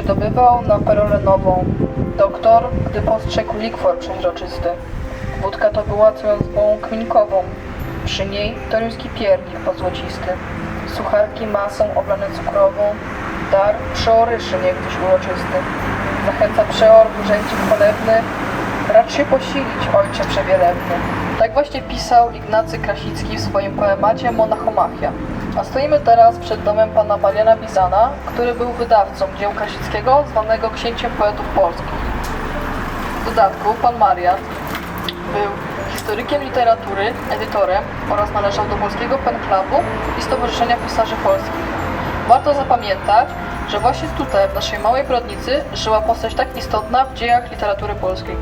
się dobywał na perolę nową. Doktor, gdy postrzegł likwor przeźroczysty. Wódka to była całą kminkową. Przy niej toruński piernik pozłocisty. Sucharki masą oblane cukrową. Dar przeoryszy niegdyś uroczysty. Zachęca przeor urzędzik chwalebny. Racz się posilić, ojcze przewielebny. Tak właśnie pisał Ignacy Krasicki w swoim poemacie Monachomachia. A stoimy teraz przed domem pana Mariana Bizana, który był wydawcą dzieł Krasickiego, zwanego księciem poetów polskich. W dodatku pan Marian był historykiem literatury, edytorem oraz należał do Polskiego Pen Clubu i Stowarzyszenia Pisarzy Polskich. Warto zapamiętać, że właśnie tutaj, w naszej małej Brodnicy, żyła postać tak istotna w dziejach literatury polskiej.